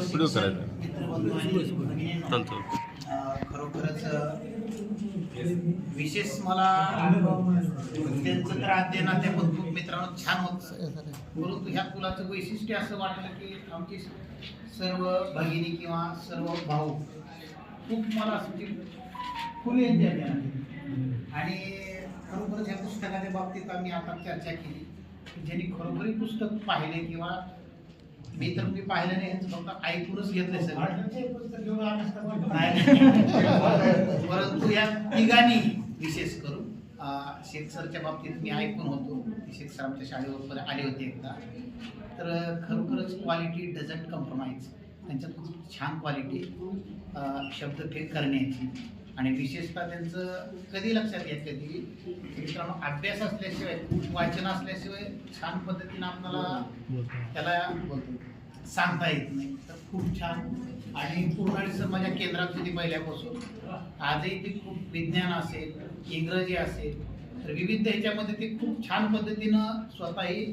Video करायचा. चालतो खरोखरच विशेष मला त्यांचं तर अध्ययनाध्यापन खूप मित्रांनो छान होतं. परंतु ह्या पुलाचं वैशिष्ट्य असं वाटलं की आमची सर्व भगिनी किंवा सर्व भाऊ खूप मला असं की फुल एन्जॉय केला. आणि खरोखरच ह्या पुस्तकाच्या बाबतीत आम्ही आता चर्चा केली की ज्यांनी खरोखरी पुस्तक पाहिले किंवा मी तर मी पाहिलं नाही फक्त ऐकूनच घेतलंय सगळं. नाही. परंतु या तिघांनी विशेष करून शेख सरच्या बाबतीत मी ऐकून होतो की शेख सर आमच्या शाळेवर आले होते एकदा. तर खरोखरच क्वालिटी डझंट कम्प्रोमाइज त्यांच्यात खूप छान क्वालिटी शब्दफेक करण्याची. आणि विशेषतः त्यांचं कधी लक्षात येत कधी की मित्रांनो अभ्यास असल्याशिवाय वाचन असल्याशिवाय छान पद्धतीनं आपल्याला त्याला सांगता येत नाही. तर खूप छान. आणि पूर्ण माझ्या केंद्रात होती पहिल्यापासून. आजही ते खूप विज्ञान असेल इंग्रजी असेल तर विविध ह्याच्यामध्ये ते खूप छान पद्धतीनं स्वतःही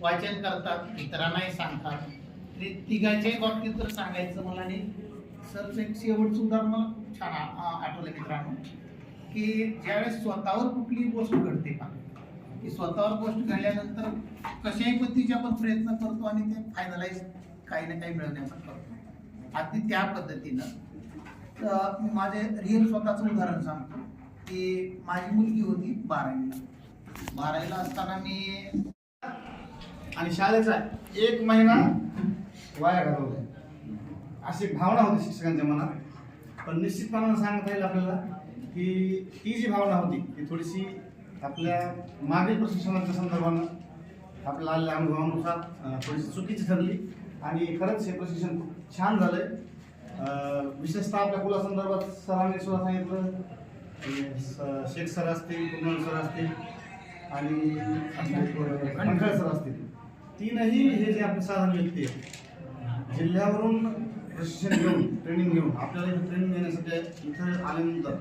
वाचन करतात इतरांनाही सांगतात. ते तिघांच्याही बाबतीत तर सांगायचं मला आणि सरचं एक शेवटचं उदाहरण मला छान आठवलं मित्रांनो की ज्यावेळेस स्वतःवर कुठलीही गोष्ट घडते का की स्वतःवर गोष्ट घडल्यानंतर कशाही पद्धतीचे आपण प्रयत्न करतो आणि ते फायनलाइज काही ना काही मिळवण्याचा करतो. अगदी त्या पद्धतीनं. तर मी माझे रिअल स्वतःचं उदाहरण सांगतो. की माझी मुलगी होती बारावीला बारावीला असताना मी आणि शाळेचा एक महिना वाया घालवलाय. अशी भावना होती शिक्षकांच्या मनात. पण निश्चितपणानं सांगता येईल आपल्याला की ती जी भावना होती ती थोडीशी आपल्या मागील प्रशिक्षणाच्या संदर्भानं आपल्या आलेल्या अनुभवानुसार थोडीशी चुकीची ठरली. आणि खरंच हे प्रशिक्षण खूप छान झालंय. आहे विशेषतः आपल्या कुलासंदर्भात सरांनी सुद्धा सांगितलं स- शेख सर असतील कुमार सर असतील आणि खंडळ सर असतील. तीनही हे जे आपले साधारण व्यक्ती आहेत जिल्ह्यावरून प्रशिक्षण घेऊन ट्रेनिंग घेऊन आपल्याला इथे ट्रेनिंग देण्यासाठी इथं आल्यानंतर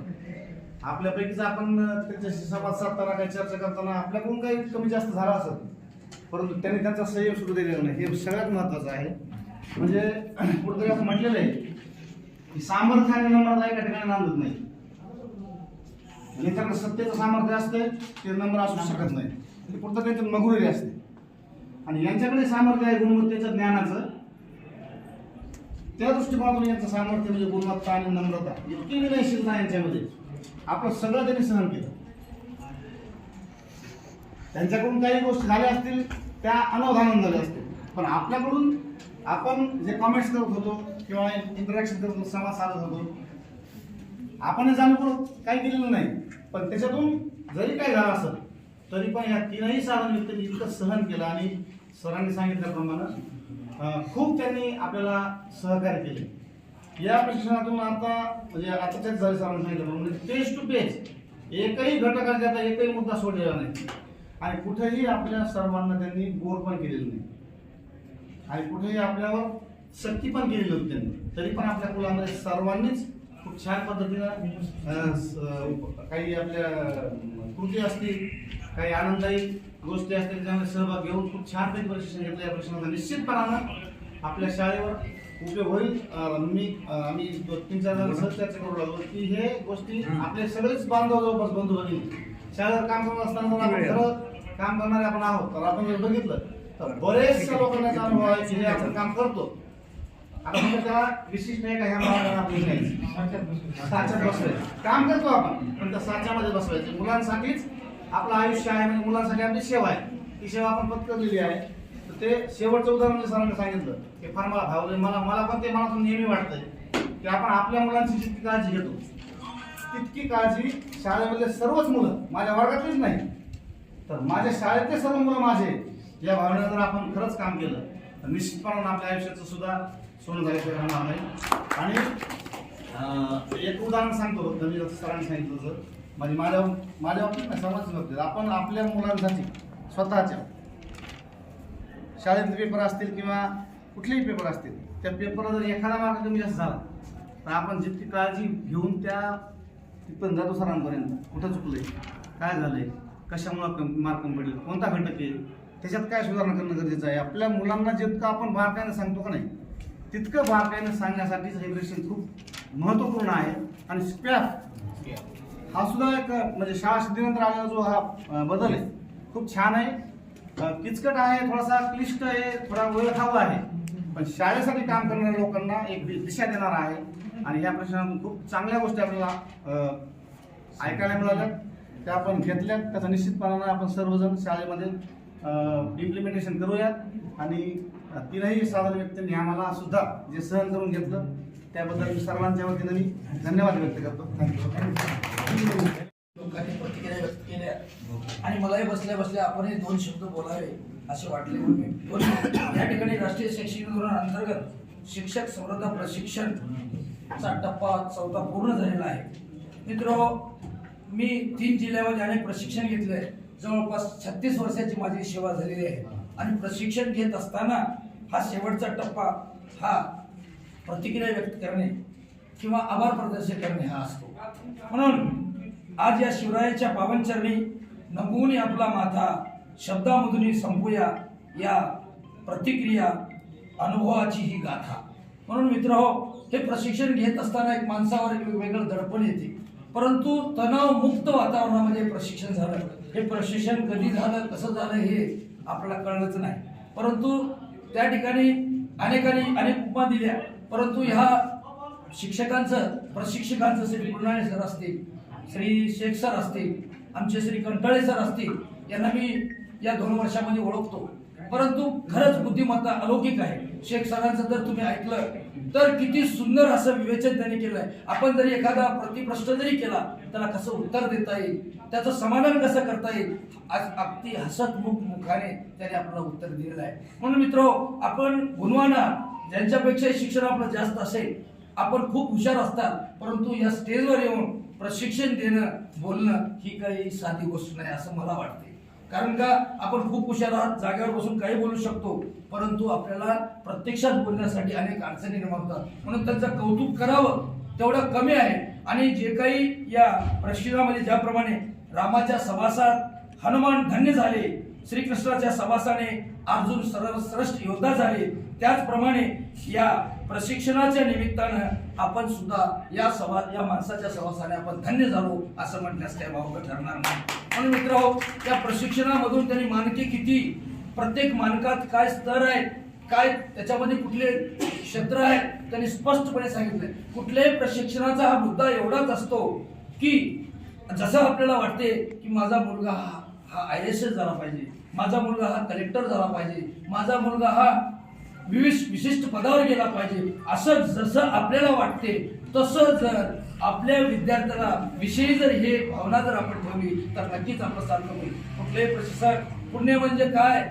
आपल्यापैकीच आपण त्यांच्याशी संवाद साधताना काही चर्चा करताना आपल्याकडून काही कमी जास्त झाला असत परंतु त्यांनी त्यांचा संयम सुरू दिलेला नाही. हे सगळ्यात महत्त्वाचं आहे. म्हणजे कुठेतरी असं म्हटलेलं आहे की सामर्थ्य आणि नम्रता एका ठिकाणी नांदत नाही. ज्याच्याकडे सत्तेचं सामर्थ्य असते ते नम्र असू शकत नाही. ते कुठं त्यांचं मगुरी असते. आणि यांच्याकडे सामर्थ्य आहे गुणवत्तेचं ज्ञानाचं. त्या दृष्टिकोनातून यांचं सामर्थ्य म्हणजे गुणवत्ता आणि नम्रता. इतकी विनयशीलता यांच्यामध्ये. आपलं सगळं त्यांनी सहन केलं. त्यांच्याकडून काही गोष्टी झाल्या असतील त्या अनावधानानं झाल्या असतील पण आपल्याकडून आपण जे कॉमेंट्स करत होतो किंवा इंटरॅक्शन करत होतो संवाद साधत होतो आपण जाणून काही केलेलं नाही. पण त्याच्यातून जरी काय झालं असं तरी पण या तीनही साधन व्यक्तींनी इतकं सहन केलं आणि सरांनी सांगितल्याप्रमाणे खूप त्यांनी आपल्याला सहकार्य केले. या प्रशिक्षणातून आता म्हणजे आताच्याच झाले सरांनी सांगितलं म्हणजे पेज टू पेज एकही घटकाचा आता एकही मुद्दा सोडलेला नाही. आणि कुठेही आपल्या सर्वांना त्यांनी बोर पण केलेलं नाही. आणि कुठेही आपल्यावर सक्ती पण केलेली होती त्यांनी. तरी पण आपल्या कुलामध्ये सर्वांनीच खूप छान पद्धतीनं काही आपल्या कृती असतील काही आनंददायी गोष्टी असतील त्याच्यामध्ये सहभाग घेऊन खूप छानपैकी प्रशिक्षण घेतलं या प्रशिक्षणाचा निश्चितपणानं आपल्या शाळेवर उपयोग होईल. मी आम्ही तीन चार जण सहज चर्चा करू लागलो की हे गोष्टी आपले सगळेच बांधव जवळपास बंधू भगिनी शाळेवर काम करत असताना काम करणारे आपण आहोत. तर आपण जर बघितलं तर बरेचशा लोकांना अनुभव आहे की हे आपण काम करतो. म्हणजे त्याला विशिष्ट एका ह्या भागाला आपली नाही साच्यात बसवायचं काम करतो आपण पण त्या साच्यामध्ये बसवायचं मुलांसाठीच आपलं आयुष्य आहे म्हणजे मुलांसाठी आपली सेवा आहे. ती सेवा आपण पत्करलेली आहे. तर ते शेवटचं उदाहरण म्हणजे सरांनी सांगितलं. की फार मला भावलं मला मला पण ते मनातून नेहमी वाटतंय की आपण आपल्या मुलांची जितकी काळजी घेतो तितकी काळजी शाळेमधले सर्वच मुलं माझ्या वर्गातलीच नाही तर माझ्या शाळेतले सर्व मुलं माझे. या भावनेनं जर आपण खरंच काम केलं तर निश्चितपणानं आपल्या आयुष्याचं सुद्धा सोनं झाल्याशिवाय राहणार नाही. आणि एक उदाहरण सांगतो फक्त सरांनी सांगितलं जर म्हणजे माझ्या माझ्या बाबतीत नाही समाज बाबतीत आपण आपल्या मुलांसाठी स्वतःच्या शाळेतले पेपर असतील किंवा कुठलेही पेपर असतील त्या पेपरला जर एखादा मार्ग कमी जास्त झाला तर आपण जितकी काळजी घेऊन त्या तिथपर्यंत जातो सरांपर्यंत. कुठं चुकलं आहे काय झालं आहे कशामुळं मार्क कमी पडले? कोणता घटक आहे? त्याच्यात काय सुधारणा करणं गरजेचं आहे? आपल्या मुलांना जितकं आपण बारकाईनं सांगतो का नाही तितकं बारकाईनं सांगण्यासाठी हे खूप महत्त्वपूर्ण आहे. आणि स्पॅफ हा सुद्धा एक म्हणजे शाळा सिद्धीनंतर आलेला जो हा बदल आहे खूप छान आहे. किचकट आहे थोडासा क्लिष्ट आहे थोडा वेळ आहे. पण शाळेसाठी काम करणाऱ्या लोकांना एक दिशा देणार आहे. आणि या प्रश्नातून खूप चांगल्या गोष्टी आपल्याला ऐकायला मिळाल्या. त्या आपण घेतल्या त्याचा निश्चितपणानं आपण सर्वजण शाळेमध्ये इम्प्लिमेंटेशन करूयात. आणि तिनंही तीनही साधारण व्यक्तींनी आम्हाला सुद्धा जे सहन करून घेतलं त्याबद्दल मी सर्वांच्या वतीनं मी धन्यवाद व्यक्त करतो. थँक्यू. लोकांनी प्रतिक्रिया व्यक्त केल्या. आणि मलाही बसल्या बसल्या आपणही दोन शब्द बोलावे असे वाटले म्हणून या ठिकाणी राष्ट्रीय शैक्षणिक धोरण अंतर्गत शिक्षक समृद्ध प्रशिक्षण चा टप्पा चौथा पूर्ण झालेला आहे. मित्र मी तीन जिल्ह्यामध्ये अनेक प्रशिक्षण घेतले जवळपास छत्तीस वर्षाची माझी सेवा झालेली आहे. आणि प्रशिक्षण घेत असताना हा शेवटचा टप्पा हा प्रतिक्रिया व्यक्त करणे किंवा आभार प्रदर्शन करणे हा असतो. म्हणून आज या शिवरायाच्या पावनचरणी नमवून आपला माथा शब्दामधून संपूया या प्रतिक्रिया अनुभवाची ही गाथा. म्हणून मित्र हे प्रशिक्षण घेत असताना एक माणसावर एक वेगळं दडपण येते. परंतु तणावमुक्त वातावरणामध्ये प्रशिक्षण झालं. हे प्रशिक्षण कधी झालं कसं झालं हे आपल्याला कळलंच नाही. परंतु त्या ठिकाणी अनेकांनी अनेक उपमा दिल्या. परंतु ह्या शिक्षकांचं प्रशिक्षकांचं श्री गुरुनाणे सर असतील श्री शेख सर असतील आमचे श्री कंटाळे सर असतील यांना मी या दोन वर्षामध्ये ओळखतो. परंतु खरंच बुद्धिमत्ता अलौकिक आहे. शेख सरांचं जर तुम्ही ऐकलं तर किती सुंदर असं विवेचन त्यांनी केलंय. आपण जरी एखादा प्रतिप्रश्न जरी केला त्याला कसं उत्तर देता येईल? त्याचं समाधान कसं करता येईल? आज अगदी हसतमुख मुखाने त्याने आपल्याला उत्तर दिलेलं आहे. म्हणून मित्र आपण गुणवान ज्यांच्यापेक्षा शिक्षण आपलं जास्त असेल आपण खूप हुशार असतात परंतु या स्टेजवर येऊन प्रशिक्षण देणं बोलणं ही काही साधी गोष्ट नाही असं मला वाटते कारण का आपण खूप हुशार आहात जागेवर बसून काही बोलू शकतो परंतु आपल्याला प्रत्यक्षात बोलण्यासाठी अनेक अडचणी निर्माण होतात. म्हणून त्यांचं कौतुक करावं तेवढं कमी आहे. आणि जे काही या प्रशिक्षणामध्ये ज्याप्रमाणे रामाच्या सभासात हनुमान धन्य झाले श्रीकृष्णाच्या सभासाने अर्जुन सरळ श्रेष्ठ योद्धा झाले त्याचप्रमाणे या प्रशिक्षणाच्या निमित्तानं आपण सुद्धा या सभा या माणसाच्या सभासाने आपण धन्य झालो असं म्हटल्यास काही भावक ठरणार नाही. म्हणून मित्र या प्रशिक्षणामधून त्यांनी मानके किती प्रत्येक मानकात काय स्तर आहे काय त्याच्यामध्ये कुठले क्षेत्र आहे त्यांनी स्पष्टपणे सांगितले कुठल्याही प्रशिक्षणाचा हा मुद्दा एवढाच असतो की जसं आपल्याला वाटते की माझा मुलगा हा हा आय एस एस झाला पाहिजे माझा मुलगा हा कलेक्टर झाला पाहिजे माझा मुलगा हा विविध विशिष्ट पदावर गेला पाहिजे असं जसं आपल्याला वाटते तसं जर आपल्या विद्यार्थ्याला विषयी जर हे भावना जर आपण ठेवली तर नक्कीच आपलं सारखं होईल. कुठलेही प्रशिक्षक पुण्य म्हणजे काय?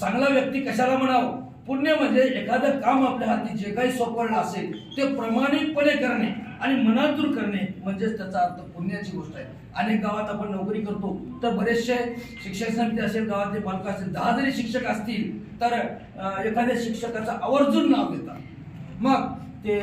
चांगला व्यक्ती कशाला म्हणावं? पुण्य म्हणजे एखादं काम आपल्या हाती जे काही सोपवलं असेल ते प्रमाणिकपणे करणे आणि मनातून करणे म्हणजेच त्याचा अर्थ पुण्याची गोष्ट आहे. अनेक गावात आपण नोकरी करतो तर बरेचसे शिक्षक समिती असेल गावातले पालक असेल दहा जरी शिक्षक असतील तर एखाद्या शिक्षकाचं आवर्जून नाव घेतात. मग ते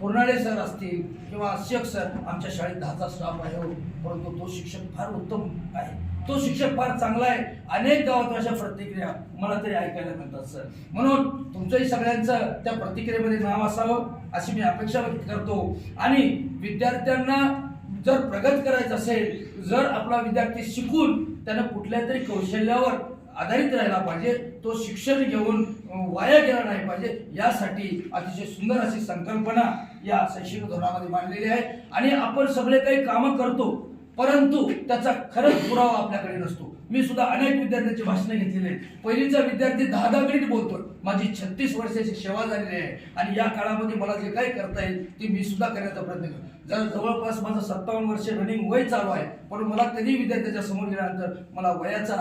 पुरणाळे सर असतील किंवा शिक्षक सर आमच्या शाळेत दहाचा स्टाफ आहे हो. परंतु तो शिक्षक फार उत्तम आहे. तो शिक्षक फार चांगला आहे. अनेक गावात अशा प्रतिक्रिया मला तरी ऐकायला मिळतात सर. म्हणून तुमचंही सगळ्यांचं त्या प्रतिक्रियेमध्ये नाव असावं अशी मी अपेक्षा व्यक्त करतो. आणि विद्यार्थ्यांना जर प्रगत करायचं असेल जर आपला विद्यार्थी शिकून त्यानं कुठल्या तरी कौशल्यावर आधारित राहिला पाहिजे. तो शिक्षण घेऊन वाया गेला नाही पाहिजे. यासाठी अतिशय सुंदर अशी संकल्पना या शैक्षणिक धोरणामध्ये मांडलेली आहे. आणि आपण सगळे काही कामं करतो परंतु त्याचा खरंच पुरावा आपल्याकडे नसतो. मी सुद्धा अनेक विद्यार्थ्यांची भाषणं घेतलेली आहेत. पहिलीचा विद्यार्थी दहा दहा मिनिट बोलतोय. माझी छत्तीस वर्षाची सेवा झालेली आहे. आणि या काळामध्ये मला जे काही करता येईल ते मी सुद्धा करण्याचा प्रयत्न करतो जर जवळपास माझं सत्तावन्न वर्ष रनिंग वय चालू आहे पण मला कधी विद्यार्थ्याच्या समोर गेल्यानंतर मला वयाचा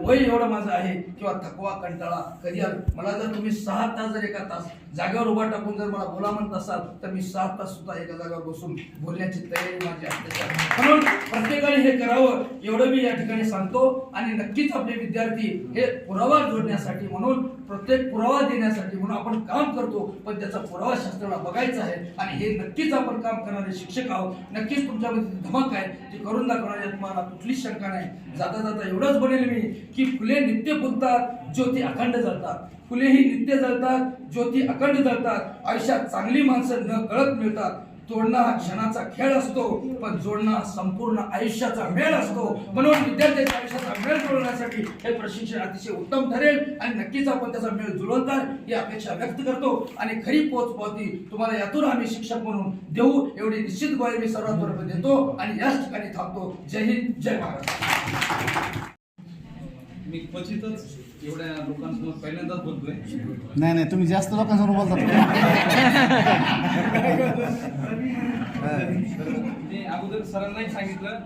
वय एवढं माझं आहे किंवा थकवा कंटाळा कधी मला जर तुम्ही सहा तास जर एका तास जागेवर उभा टाकून जर मला बोला म्हणत असाल तर मी सहा तास सुद्धा एका जागेवर बसून बोलण्याची तयारी माझी असते म्हणून प्रत्येकाने हे करावं एवढं मी या ठिकाणी सांगतो. आणि नक्कीच आपले विद्यार्थी हे पुरावा जोडण्यासाठी म्हणून प्रत्येक पुरावा देण्यासाठी म्हणून आपण काम करतो पण त्याचा पुरावा शास्त्राला बघायचा आहे आणि हे नक्कीच आपण काम करणारे शिक्षक आहोत. नक्कीच तुमच्यामध्ये धमक आहे ती करून दाखवण्यात तुम्हाला कुठलीच शंका नाही. जाता जाता एवढंच बनेल मी की फुले नित्य फुलतात ज्योती अखंड जळतात. फुलेही नित्य जळतात ज्योती अखंड जळतात. आयुष्यात चांगली माणसं न कळत मिळतात. तोडणं हा क्षणाचा खेळ असतो पण जोडणं हा संपूर्ण आयुष्याचा मेळ असतो. म्हणून विद्यार्थ्यांच्या आयुष्याचा मेळ जुळवण्यासाठी हे प्रशिक्षण अतिशय उत्तम ठरेल आणि नक्कीच आपण त्याचा मेळ जुळवतात ही अपेक्षा व्यक्त करतो. आणि खरी पोच पावती तुम्हाला यातून आम्ही शिक्षक म्हणून देऊ एवढी निश्चित ग्वाही मी सर्वात देतो आणि याच ठिकाणी थांबतो. जय हिंद जय महाराष्ट्र मी क्वचितच एवढ्या लोकांसमोर पहिल्यांदाच बोलतोय. नाही नाही तुम्ही जास्त लोकांसमोर बोलता. मी अगोदर सरांनाही सांगितलं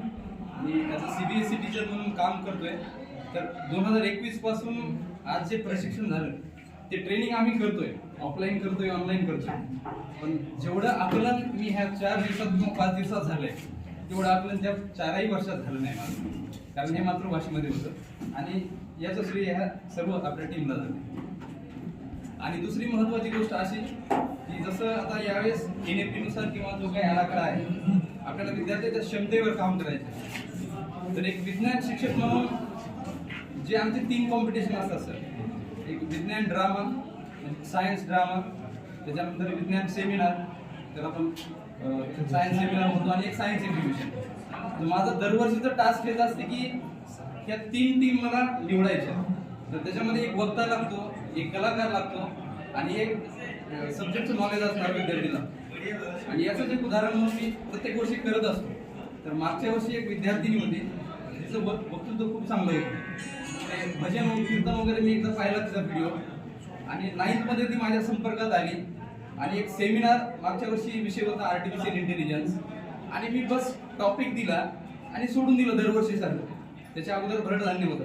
मी as a C B S C teacher म्हणून काम करतोय. तर दोन हजार एकवीसपासून आज जे प्रशिक्षण झालं ते ट्रेनिंग आम्ही करतोय. ऑफलाईन करतोय ऑनलाईन करतोय. पण जेवढं आकलन मी ह्या चार दिवसात किंवा पाच दिवसात झालंय तेवढं आकलन त्या चारही वर्षात झालं नाही माझं. कारण हे मातृभाषेमध्ये होतं. आणि याचं श्रेय ह्या सर्व आपल्या टीमला जाते आणि दुसरी महत्वाची गोष्ट अशी की जसं आता यावेळेस एन एफनुसार किंवा जो काही आराखडा आहे आपल्याला विद्यार्थ्याच्या क्षमतेवर काम करायचं आहे. तर एक विज्ञान शिक्षक म्हणून जे आमचे तीन कॉम्पिटिशन असतात सर एक विज्ञान ड्रामा सायन्स ड्रामा त्याच्यानंतर विज्ञान सेमिनार तर आपण सायन्स सेमिनार म्हणतो आणि एक सायन्स एक्झिबिशन तर माझं दरवर्षीचं टास्क हेच असते की ह्या तीन टीम मला निवडायच्या. तर त्याच्यामध्ये एक वक्ता लागतो एक कलाकार लागतो आणि एक सब्जेक्टचं नॉलेज असणार विद्यार्थीला. आणि याचं एक उदाहरण म्हणून मी प्रत्येक वर्षी करत असतो. तर मागच्या वर्षी एक विद्यार्थिनी होती. तिचं वक्तृत्व खूप चांगलं होतं. भजन कीर्तन वगैरे मी एकदा पाहिला तिचा व्हिडिओ आणि नाईन्थमध्ये ती माझ्या संपर्कात आली. आणि एक सेमिनार मागच्या वर्षी विषय होता आर्टिफिशियल इंटेलिजन्स आणि मी बस टॉपिक दिला आणि सोडून दिलं दरवर्षीसारखं त्याच्या अगोदर भरड धान्य होतं.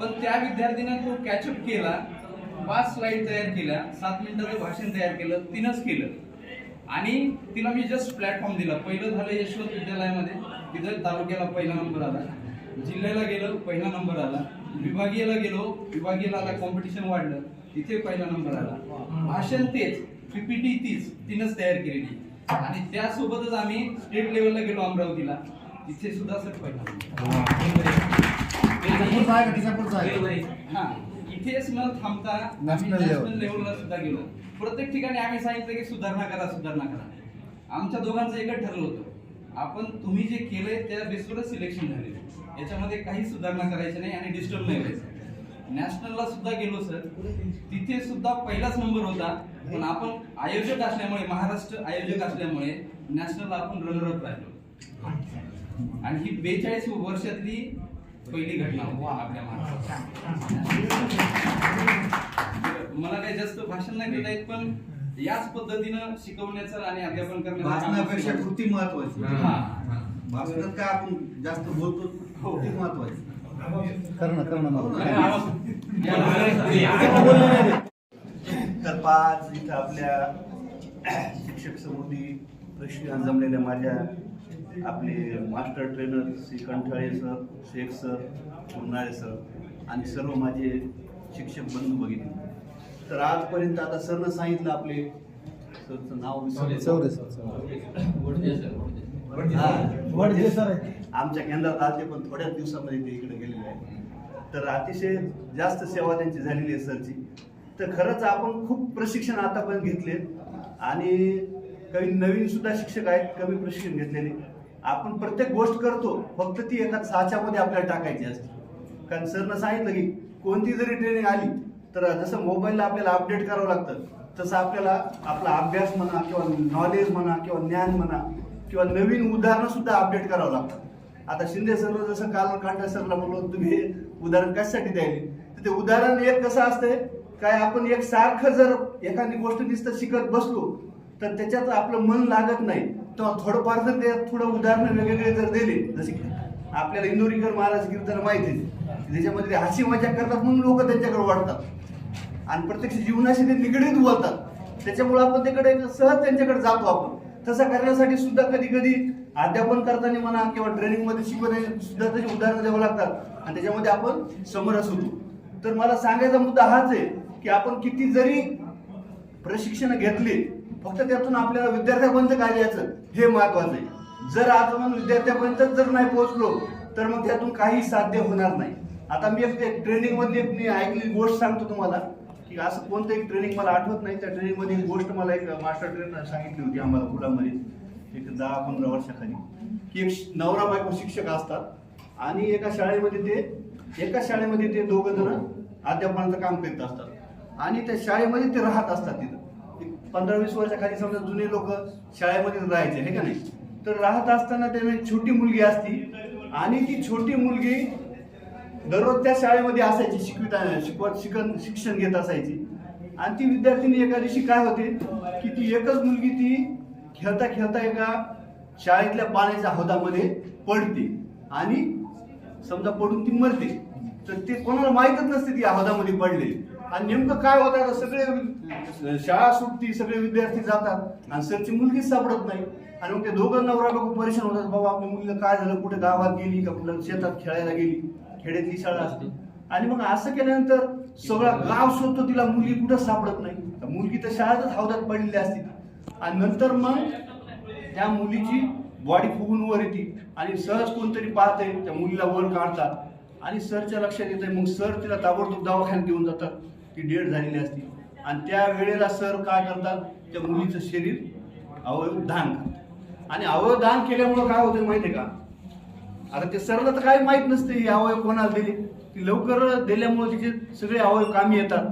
पण त्या विद्यार्थीनं तो कॅचअप केला पाच स्लाईड तयार केल्या सात मिनिटाचं भाषण तयार केलं तिनंच केलं. आणि तिला मी जस्ट प्लॅटफॉर्म दिला. पहिलं झालं यशवंत विद्यालयामध्ये. तिथं तालुक्याला पहिला नंबर आला. जिल्ह्याला गेलो पहिला नंबर आला. विभागीयला गेलो विभागीयला आता कॉम्पिटिशन वाढलं. तिथे पहिला नंबर आला. भाषण तेच पीपीटी तीच तिनंच तयार केलेली. आणि त्यासोबतच आम्ही स्टेट लेवलला गेलो अमरावतीला. तिथे सुद्धा सर पहिला पुढचा आहे का? तिच्या पुढचा आहे हा. इथेच न थांबता National level. नॅशनल लेवलला सुद्धा गेलो. प्रत्येक ठिकाणी आम्ही सांगितलं की सुधारणा करा सुधारणा करा. आमच्या दोघांचं एकच ठरलं होतं. आपण तुम्ही जे केलंय त्या बेसवरच सिलेक्शन झाले. याच्यामध्ये काही सुधारणा करायची नाही आणि डिस्टर्ब नाही व्हायचं. नॅशनलला सुद्धा गेलो सर तिथे सुद्धा पहिलाच नंबर होता. पण आपण आयोजक असल्यामुळे महाराष्ट्र आयोजक असल्यामुळे नॅशनलला आपण रनरअप राहिलो. आणि ही बेचाळीस वर्षातली पहिली घटना होती आपल्या महाराष्ट्रात मला काही जास्त भाषण नाही देता येत पण याच पद्धतीनं शिकवण्याचं आणि अध्यापन करण्याचं भाषणापेक्षा. कृती महत्वाची. हा. भाषणात काय आपण जास्त बोलतो कृती महत्वाची. करणं करणं हो. या- तर पाच इथं आपल्या शिक्षक समुदी प्रशिक्षण जमलेल्या माझ्या आपले master trainer Shri Kanthale sir Shaikh sir Unhale sir आणि सर्व माझे शिक्षक बंधू भगिनी. तर आजपर्यंत आता सरनं सांगितलं आपले. सरचं नाव सर. आमच्या केंद्रात आले पण थोड्याच दिवसामध्ये ते इकडे गेलेले आहे तर अतिशय जास्त सेवा त्यांची झालेली आहे सरची. तर खरंच आपण खूप प्रशिक्षण आतापर्यंत घेतले. आणि काही नवीन सुद्धा शिक्षक आहेत कमी प्रशिक्षण घेतलेले. आपण प्रत्येक गोष्ट करतो फक्त ती एका साच्यामध्ये आपल्याला टाकायची असते. कारण सरनं सांगितलं की कोणती जरी ट्रेनिंग आली तर जसं मोबाईलला आपल्याला अपडेट करावं लागतं तसं आपल्याला आपला अभ्यास म्हणा किंवा नॉलेज म्हणा किंवा ज्ञान म्हणा किंवा नवीन उदाहरणं सुद्धा अपडेट करावं लागतात आता शिंदे सरला जसं काल कांटा सरला बोललो तुम्ही हे उदाहरण कशासाठी द्यायले? तर ते उदाहरण एक कसं असतंय काय आपण एक सारखं जर एखादी गोष्ट नुसतं शिकत बसलो तर त्याच्यात आपलं मन लागत नाही. तेव्हा थोडंफार जर ते थोडं उदाहरणं वेगवेगळे जर दिले जसे की आपल्याला इंदोरीकर महाराज कीर्तन माहिती आहे. त्याच्यामध्ये हसी मजा करतात म्हणून लोक त्यांच्याकडे वाढतात. आणि प्रत्यक्ष जीवनाशी ते निगडीत बोलतात त्याच्यामुळे आपण तिकडे सहज त्यांच्याकडे जातो आपण. तसं करण्यासाठी सुद्धा कधी कधी अध्यापन करताना म्हणा किंवा ट्रेनिंगमध्ये शिकवताना सुद्धा त्याची उदाहरणं द्यावं लागतात. आणि त्याच्यामध्ये आपण समरस होतो तर मला सांगायचा मुद्दा हाच आहे की आपण किती जरी प्रशिक्षण घेतले फक्त त्यातून आपल्याला विद्यार्थ्यापर्यंत काय द्यायचं हे महत्वाचं आहे. जर आपण विद्यार्थ्यापर्यंत जर नाही पोहोचलो तर मग त्यातून काही साध्य होणार नाही. आता मी एक ट्रेनिंग मधली मी ऐकली गोष्ट सांगतो तुम्हाला की असं कोणतं एक ट्रेनिंग मला आठवत नाही. त्या ट्रेनिंगमध्ये एक गोष्ट मला एक मास्टर ट्रेनर सांगितली होती आम्हाला पुण्यामध्ये एक दहा पंधरा वर्षाखाली की एक श- नवरा बायको शिक्षक असतात आणि एका शाळेमध्ये ते एका शाळेमध्ये ते दोघं जण अध्यापनाचं काम करीत असतात. आणि त्या शाळेमध्ये ते राहत असतात तिथं. पंधरा वीस वर्षाखाली समजा जुने लोक शाळेमध्ये राहायचे हे का नाही? तर राहत असताना त्याने छोटी मुलगी असती आणि ती छोटी मुलगी दररोज त्या शाळेमध्ये असायची शिकवित शिकवत शिकन शिक्षण घेत असायची. आणि ती विद्यार्थिनी एका दिवशी काय होते की ती एकच मुलगी ती खेळता खेळता एका शाळेतल्या पाण्याच्या हौदामध्ये पडते आणि समजा पडून ती मरते. तर ते कोणाला माहीतच नसते ती हौदामध्ये पडले आणि नेमकं काय होतं आता सगळे शाळा सुटती सगळे विद्यार्थी जातात. आणि सरची मुलगीच सापडत नाही. आणि मग ते दोघं नवरा लोक परेशान होतात. बाबा आपली मुलगी काय झालं? कुठे गावात गेली का कुठं शेतात खेळायला गेली? खेड्यातली शाळा असते. आणि मग असं केल्यानंतर सगळा गाव शोधतो तिला मुलगी कुठं सापडत नाही. तर मुलगी तर शाळेतच हौदात पडलेली असते. आणि नंतर मग त्या मुलीची बॉडी फुगून वर येते. आणि सहज कोणतरी पाहते त्या मुलीला वर काढतात. आणि सरच्या लक्षात येते मग सर तिला ताबडतोब दवाखान्यात घेऊन जातात. ती डेड झालेली असते. आणि त्या वेळेला सर काय करतात? त्या मुलीचं शरीर अवयव दान करतात. आणि अवयव दान केल्यामुळं काय होतं माहिती आहे का? आता ते सरला तर काही माहीत नसते हे अवयव कोणाला दिले? ती लवकर दिल्यामुळं तिचे सगळे अवयव कामी येतात.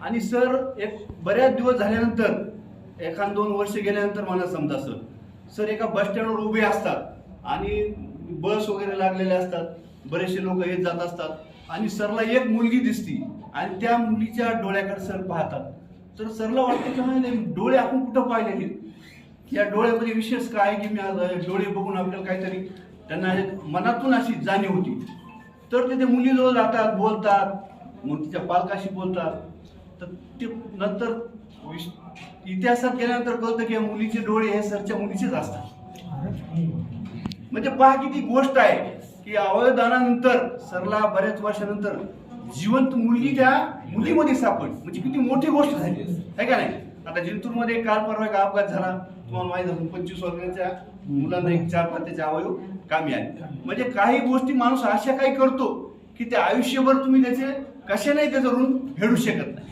आणि सर एक बऱ्याच दिवस झाल्यानंतर एखाद दोन वर्ष गेल्यानंतर मला समजा सर सर एका बस स्टँडवर उभे असतात आणि बस वगैरे लागलेले असतात. बरेचसे लोक येत जात असतात. आणि सरला एक मुलगी दिसती. आणि त्या मुलीच्या डोळ्याकडे सर पाहतात. तर सरला वाटतं की हा नाही, डोळे आपण कुठं पाहिलेले? या डोळ्यामध्ये विशेष काय की मी आज डोळे बघून आपल्याला काहीतरी त्यांना मनातून अशी जाणीव होती. तर ते त्या मुलीजवळ जातात बोलतात. मग तिच्या पालकाशी बोलतात. तर ते नंतर इतिहासात गेल्यानंतर कळतं की या मुलीचे डोळे हे सरच्या मुलीचेच असतात. म्हणजे पहा किती गोष्ट आहे. की अवयदानानंतर सरला बऱ्याच वर्षानंतर जिवंत मुलगी त्या मुलीमध्ये सापड म्हणजे किती मोठी गोष्ट झाली. आहे का नाही? आता जिंतूरमध्ये काल परवा एक अपघात झाला. तुम्हाला माहीत असून पंचवीस वर्षांच्या मुलांना एक चार पाच त्याचे अवयव कामी आले. म्हणजे काही गोष्टी माणूस अशा काही करतो की ते आयुष्यभर तुम्ही त्याचे कशा नाही त्याच्यावरून फेडू शकत नाही.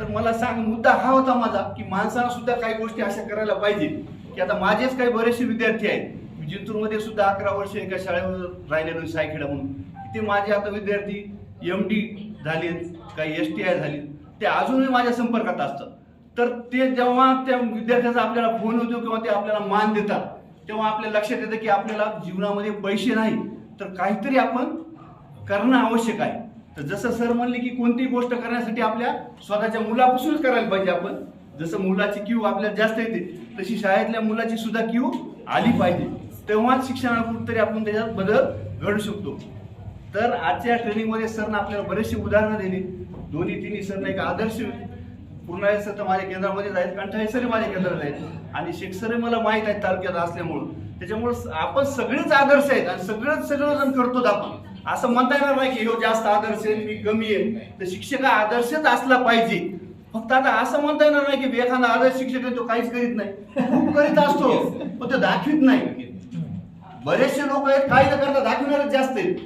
तर मला सांग मुद्दा हा होता माझा की माणसाला सुद्धा काही गोष्टी अशा करायला पाहिजे. की आता माझेच काही बरेचसे विद्यार्थी आहेत. जिंतूरमध्ये सुद्धा अकरा वर्ष एका शाळेवर राहिलेलो सायखेडा म्हणून. ते माझे आता विद्यार्थी एम डी झालेत काही एस टी आय झाले ते अजूनही माझ्या संपर्कात असतात. तर ते जेव्हा त्या विद्यार्थ्याचा आपल्याला फोन होतो किंवा ते आपल्याला मान देतात तेव्हा आपल्या लक्षात येतं की आपल्याला जीवनामध्ये पैसे नाही. तर काहीतरी आपण करणं आवश्यक आहे. तर जसं सर म्हणले की कोणतीही गोष्ट करण्यासाठी आपल्या स्वतःच्या मुलापासूनच करायला पाहिजे आपण. जसं मुलाची क्यू आपल्याला जास्त येते तशी शाळेतल्या मुलाची सुद्धा क्यू आली पाहिजे. तेव्हाच शिक्षणाला कुठेतरी आपण त्याच्यात बदल घडू शकतो. तर आजच्या ट्रेनिंगमध्ये सरनं आपल्याला बरेचसे उदाहरणं दिली. दोन्ही तिन्ही सरनं एक आदर्श पूर्ण सर तर माझ्या केंद्रामध्येच आहेत कंठाळे सर माझ्या केंद्रात आहेत. आणि शेख मला माहीत आहेत तालुक्यात असल्यामुळं. त्याच्यामुळं आपण सगळेच आदर्श आहेत आणि सगळंच सगळं जण करतो आपण असं म्हणता येणार नाही की हो जास्त आदर्श आहे मी कमी आहे. तर शिक्षक हा आदर्शच असला पाहिजे. फक्त आता असं म्हणता येणार नाही की एखादा आदर्श शिक्षक आहे तो काहीच करीत नाही. खूप करीत असतो पण तो दाखवित नाही. बरेचसे लोक आहेत काही न करता दाखविणारच जास्त आहेत.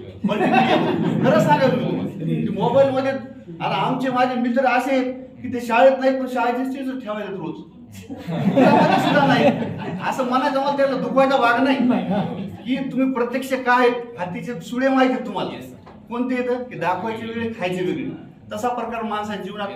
सांगा तुम्ही. मोबाईल मध्ये आता आमचे माझे मित्र असे आहेत की ते शाळेत नाहीत पण शाळेचे स्टेटस ठेवायला रोज. सुद्धा नाही. असं म्हणायचं मला त्याला दुखवायचा भाग नाही. की तुम्ही प्रत्यक्ष काय आहेत हातीचे सुळे माहिती आहेत तुम्हाला. कोणते येतं की दाखवायचे वेगळे खायचे वेगळे. तसा प्रकार माणसाच्या जीवनात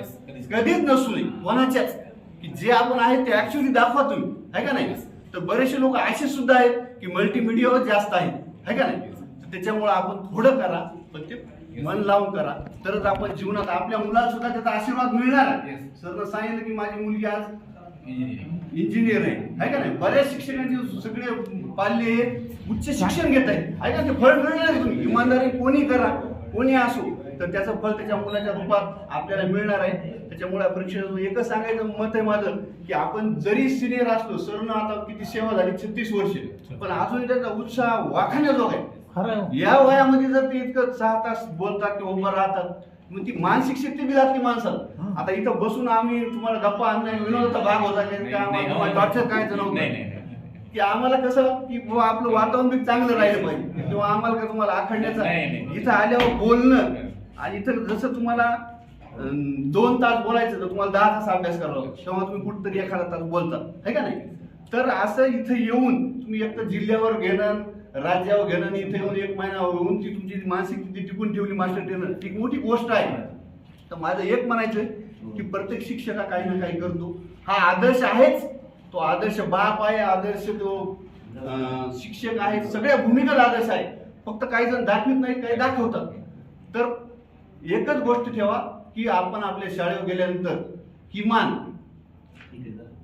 कधीच नसू नये. कोणाच्याच. की जे आपण आहे ते ऍक्च्युली दाखवा तुम्ही. आहे का नाही? तर बरेचसे लोक असे सुद्धा आहेत की मल्टीमीडियावर जास्त आहे. का नाही? तर त्याच्यामुळे आपण थोडं करा पण ते मन लावून करा. तरच आपण जीवनात आपल्या मुलाला सुद्धा त्याचा आशीर्वाद मिळणार आहे. सरनं सांगितलं की माझी मुलगी आज इंजिनियर आहे. आहे का नाही? बऱ्याच शिक्षकांचे सगळे पाल्य हे उच्च शिक्षण घेत आहेत. आहे का? ते फळ मिळणार तुम्ही. इमानदारी कोणी करा कोणी असो तर त्याचं फळ त्याच्या मुलाच्या रूपात आपल्याला मिळणार आहे. त्याच्यामुळे परीक्षेचं एकच सांगायचं मत आहे माझं की आपण जरी सिनियर असलो सरनं आता किती सेवा झाली? छत्तीस वर्ष. पण अजूनही त्याचा उत्साह वाखाण्याजोग आहे या वयामध्ये जर ते इतकं सहा तास बोलतात किंवा उभं राहतात मग ती मानसिक शक्ती बी जाते माणसाला. आता इथं बसून आम्ही तुम्हाला गप्पा आणणे विनोदाचा भाग होता करायचं नव्हतं. की आम्हाला कसं की आपलं वातावरण बी चांगलं राहिलं पाहिजे. किंवा आम्हाला का तुम्हाला नाही. इथं आल्यावर बोलणं. आणि इथं जसं तुम्हाला दोन तास बोलायचं तर तुम्हाला दहा तास अभ्यास करावा लागतो. तेव्हा तुम्ही कुठंतरी एखादा तास बोलता. है का नाही? तर असं इथं येऊन तुम्ही एक तर जिल्ह्यावर घेणं राज्यावर घेणं इथे येऊन एक महिना होऊन ती तुमची मानसिक स्थिती टिकून ठेवली मास्टर ट्रेनर ती मोठी गोष्ट आहे. तर माझं एक म्हणायचं की प्रत्येक शिक्षक हा काही ना काही करतो. हा आदर्श आहेच. तो आदर्श बाप आहे आदर्श तो शिक्षक आहे सगळ्या भूमिकेला आदर्श आहे. फक्त काही जण दाखवित नाही काही दाखवतात. तर एकच गोष्ट ठेवा की आपण आपल्या शाळेवर गेल्यानंतर किमान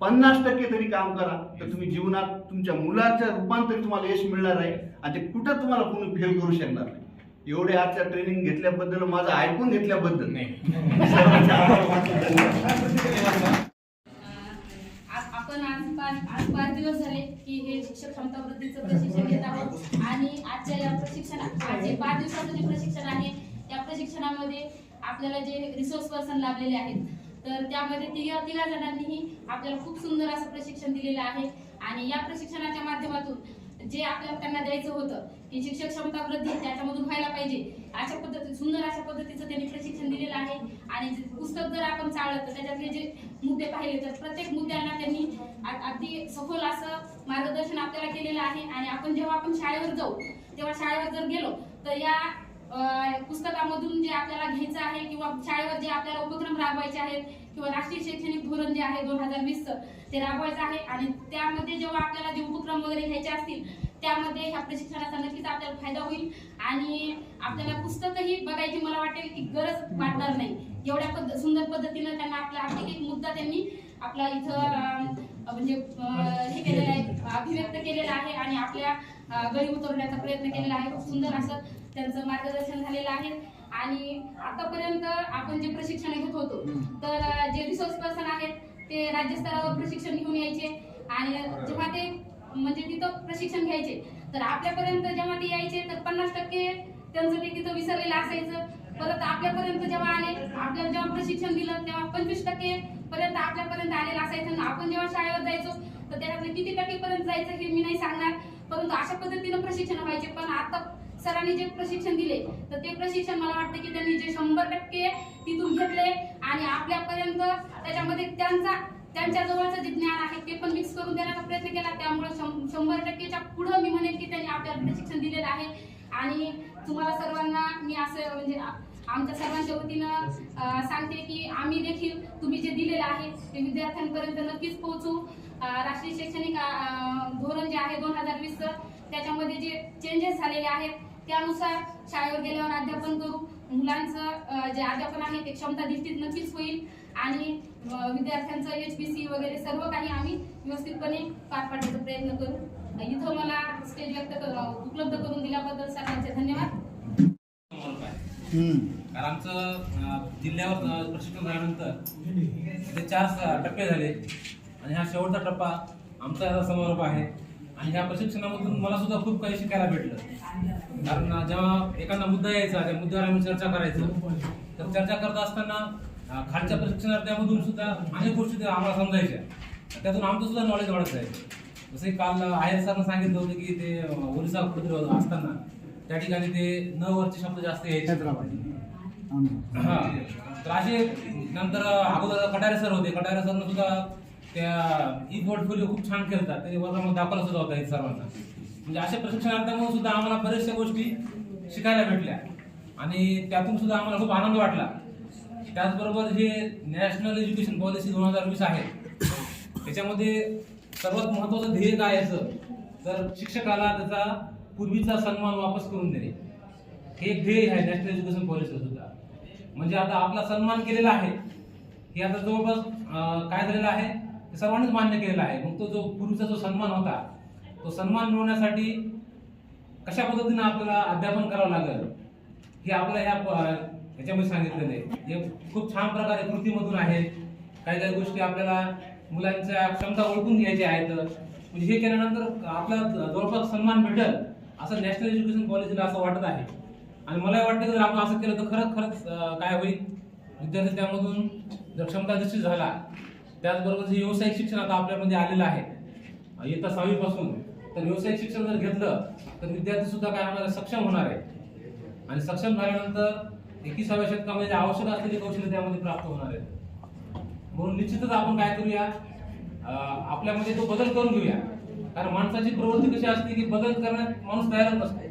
पन्नास टक्के तरी काम करा. तर तुम्ही जीवनात तुमच्या मुलाच्या रूपांतरी तुम्हाला यश मिळणार आहे आणि ते कुठं तुम्हाला कोणी फेल करू शकणार नाही. एवढे आजच्या ट्रेनिंग घेतल्याबद्दल माझं ऐकून घेतल्याबद्दल. नाही. आज आपण आज पाच आज पाच दिवस झाले की हे शिक्षक क्षमता वृद्धीचं प्रशिक्षण घेत आहोत. आणि आजच्या या प्रशिक्षणात आज जे पाच दिवसाचं जे प्रशिक्षण आहे त्या प्रशिक्षणामध्ये आपल्याला जे रिसोर्स पर्सन लाभलेले आहेत तर त्यामध्ये तिघा तिघा जणांनीही आपल्याला खूप सुंदर असं प्रशिक्षण दिलेलं आहे. आणि या प्रशिक्षणाच्या माध्यमातून जे आपल्याला त्यांना द्यायचं होतं की शिक्षक क्षमता वृद्धी त्याच्यामधून व्हायला पाहिजे अशा पद्धती सुंदर अशा पद्धतीचं त्यांनी प्रशिक्षण दिलेलं आहे. आणि पुस्तक जर आपण चाळलं तर त्याच्यातले जे मुद्दे पाहिले तर प्रत्येक मुद्द्यांना त्यांनी अगदी सखोल असं मार्गदर्शन आपल्याला केलेलं आहे. आणि आपण जेव्हा आपण शाळेवर जाऊ तेव्हा शाळेवर जर गेलो तर या पुस्तकामधून जे आपल्याला घ्यायचं आहे किंवा शाळेवर जे आपल्याला उपक्रम राबवायचे आहेत किंवा राष्ट्रीय शैक्षणिक धोरण जे आहे दोन हजार वीसचं ते राबवायचं आहे. आणि त्यामध्ये जेव्हा आपल्याला जे उपक्रम वगैरे घ्यायचे असतील त्यामध्ये ह्या प्रशिक्षणाचा नक्कीच आपल्याला फायदा होईल. आणि आपल्याला पुस्तकही बघायची मला वाटेल की गरज वाटणार नाही. एवढ्या पद्ध सुंदर पद्धतीनं त्यांना आपला आपला एक मुद्दा त्यांनी आपला इथं म्हणजे हे केलेलं आहे अभिव्यक्त केलेला आहे आणि आपल्या गरीब गळी उतरवण्याचा प्रयत्न केलेला आहे. खूप सुंदर असं त्यांचं मार्गदर्शन झालेलं आहे. आणि आतापर्यंत आपण जे प्रशिक्षण घेत होतो तर जे रिसोर्स पर्सन आहेत ते राज्यस्तरावर प्रशिक्षण घेऊन यायचे. आणि जेव्हा ते म्हणजे तिथं प्रशिक्षण घ्यायचे तर आपल्यापर्यंत जेव्हा ते यायचे तर पन्नास टक्के त्यांचं ते तिथं विसरलेलं असायचं. परत आपल्यापर्यंत जेव्हा आले आपल्याला जेव्हा प्रशिक्षण दिलं तेव्हा पंचवीस टक्के पर्यंत आपल्यापर्यंत आलेलं असायचं. आपण जेव्हा शाळेवर जायचो तर त्याच्यातले किती टक्केपर्यंत जायचं हे मी नाही सांगणार. परंतु अशा पद्धतीनं प्रशिक्षण व्हायचे. पण आता सरांनी जे प्रशिक्षण दिले तर ते प्रशिक्षण मला वाटतं की त्यांनी जे शंभर टक्के तिथून घेतले आणि आपल्यापर्यंत त्याच्यामध्ये त्यांचा त्यांच्या जवळचं जे ज्ञान आहे ते पण मिक्स करून देण्याचा प्रयत्न केला. त्यामुळे शं- शंभर टक्केच्या पुढं मी म्हणेन की त्यांनी आपल्याला प्रशिक्षण दिलेलं आहे. आणि तुम्हाला सर्वांना मी असं म्हणजे आमच्या सर्वांच्या वतीनं सांगते की आम्ही देखील तुम्ही जे दिलेलं आहे ते विद्यार्थ्यांपर्यंत नक्कीच पोहोचू. राष्ट्रीय शैक्षणिक धोरण जे आहे दोन हजार वीसचं त्याच्यामध्ये जे चेंजेस झालेले आहेत त्यानुसार शाळेवर गेल्यावर अध्यापन करू. मुलांचं जे अध्यापन आहे ते क्षमता दृष्टीत नक्कीच होईल. आणि विद्यार्थ्यांचं एच पी सी वगैरे सर्व काही आम्ही व्यवस्थितपणे पार पाडण्याचा प्रयत्न करू. इथं मला स्टेज व्यक्त कर उपलब्ध करून दिल्याबद्दल सर्वांचे धन्यवाद. कारण आमचं जिल्ह्यावर प्रशिक्षण झाल्यानंतर ते चार स- टप्पे झाले. आणि हा शेवटचा टप्पा आमचा याचा समारोप आहे. आणि ह्या प्रशिक्षणामधून मला सुद्धा खूप काही शिकायला भेटलं. कारण जेव्हा एखादा मुद्दा यायचा त्या मुद्द्यावर आम्ही चर्चा करायचो. तर चर्चा करत असताना खालच्या प्रशिक्षणार्थ्यामधून सुद्धा अनेक गोष्टी त्या आम्हाला समजायच्या. त्यातून आमचं सुद्धा नॉलेज वाढत आहे जसे काल आयर सरनं सांगितलं होतं की ते ओरिसा कुठेतरी असताना त्या ठिकाणी ते न वरचे शब्द जास्त यायचे. हा. तर असे नंतर अगोदर कटारे सर होते. कटारे सरनं सुद्धा त्या ई पोर्टफोलिओ खूप छान खेळतात. ते वर्गामध्ये दाखवला सुद्धा होता हे सर्वांना. म्हणजे अशा प्रशिक्षणार्थामुळे सुद्धा आम्हाला बऱ्याचशा गोष्टी शिकायला भेटल्या. आणि त्यातून सुद्धा आम्हाला खूप आनंद वाटला. त्याचबरोबर जे नॅशनल एज्युकेशन पॉलिसी दोन हजार वीस आहे. त्याच्यामध्ये सर्वात महत्वाचं ध्येय काय याचं तर शिक्षकाला त्याचा पूर्वीचा सन्मान वापस करून देणे. हे एक ध्येय आहे नॅशनल एज्युकेशन पॉलिसी सुद्धा. म्हणजे आता आपला सन्मान केलेला आहे. हे आता जवळपास काय झालेलं आहे? सर्वांनीच मान्य केलेला आहे. मग तो जो पूर्वीचा जो सन्मान होता तो सन्मान मिळवण्यासाठी कशा पद्धतीनं आपल्याला अध्यापन करावं लागेल हे आपल्याला ह्या प- ह्याच्यामध्ये सांगितलेलं आहे. हे खूप छान प्रकारे कृतीमधून आहे. काही काही गोष्टी आपल्याला मुलांच्या क्षमता ओळखून घ्यायच्या आहेत. म्हणजे हे केल्यानंतर आपला जवळपास सन्मान भेटेल असं नॅशनल एज्युकेशन पॉलिसीला असं वाटत आहे. आणि मला वाटतं जर आपण असं केलं तर खरंच खरंच काय होईल? विद्यार्थी त्यामधून जर क्षमता जशी झाला त्याचबरोबर जे व्यावसायिक शिक्षण आता आपल्यामध्ये आलेलं आहे अं, इयत्ता सहावीपासून तर व्यावसायिक शिक्षण जर घेतलं तर विद्यार्थी सुद्धा काय होणार आहे? सक्षम होणार आहे. आणि सक्षम झाल्यानंतर एकविसाव्या शतकामध्ये आवश्यक असलेली कौशल्य त्यामध्ये प्राप्त होणार आहेत. म्हणून निश्चितच आपण काय करूया? आपल्यामध्ये तो बदल करून घेऊया. कारण माणसाची प्रवृत्ती कशी असते की बदल करण्यात माणूस तयारच नसतो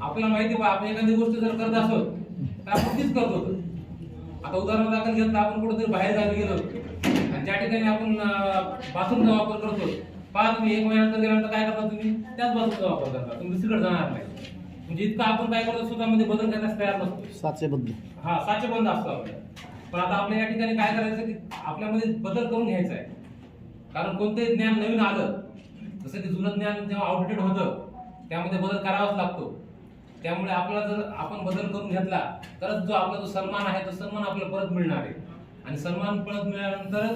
आपल्याला माहिती बा आपण एखादी गोष्ट जर करत असो तर आपण तीच करतो आता उदाहरण दाखल घेतलं आपण कुठेतरी बाहेर गावी गेलो. आणि ज्या ठिकाणी आपण बाथरूमचा वापर करतो पहा तुम्ही एक महिन्यानंतर गेल्यानंतर काय करता तुम्ही? त्याच बाथरूमचा वापर करता. तुम्ही दुसरीकडे जाणार नाही. म्हणजे इतकं आपण काय करतो स्वतःमध्ये बदल करण्यास तयार नसतो सातशेबद्ध हा साचे बंद असतो आपल्या पण आता आपल्या या ठिकाणी काय करायचं की आपल्यामध्ये बदल करून घ्यायचा आहे. कारण कोणतेही ज्ञान नवीन आलं जसं की जुनं ज्ञान जेव्हा आउटडेट होतं त्यामध्ये बदल करावाच लागतो. त्यामुळे आपला जर आपण बदल करून घेतला तरच जो आपला जो सन्मान आहे तो सन्मान आपल्याला परत मिळणार आहे. आणि सन्मान परत मिळाल्यानंतर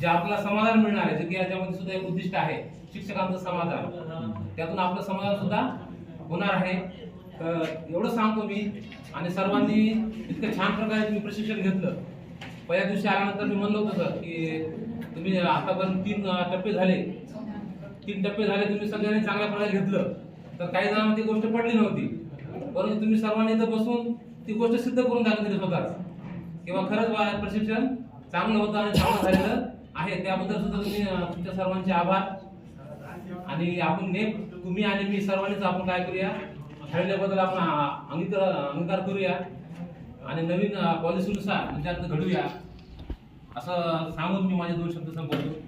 जे आपला समाधान मिळणार आहे जे की याच्यामध्ये सुद्धा एक उद्दिष्ट आहे शिक्षकांचं समाधान. त्यातून आपलं समाधान सुद्धा होणार आहे. तर एवढं सांगतो मी. आणि सर्वांनी इतकं छान प्रकारे तुम्ही प्रशिक्षण घेतलं. पहिल्या दिवशी आल्यानंतर मी म्हणलो होतं सर की तुम्ही आतापर्यंत तीन टप्पे झाले. तीन टप्पे झाले तुम्ही सगळ्यांनी चांगल्या प्रकारे घेतलं. तर काही जणांना ती गोष्ट पडली नव्हती. परंतु तुम्ही सर्वांनी इथं बसून ती गोष्ट सिद्ध करून दाखवली स्वतःच किंवा खरंच प्रशिक्षण चांगलं होतं आणि चांगलं झालेलं आहे. त्याबद्दल सुद्धा तुम्ही तुमच्या सर्वांचे आभार. आणि आपण नेम तुम्ही आणि मी सर्वांनीच आपण काय करूया? ठरवल्याबद्दल आपण अंगीकार अंगीकार करूया. आणि नवीन पॉलिसीनुसार विद्यार्थी घडूया असं सांगून मी माझे दोन शब्द संपवतो.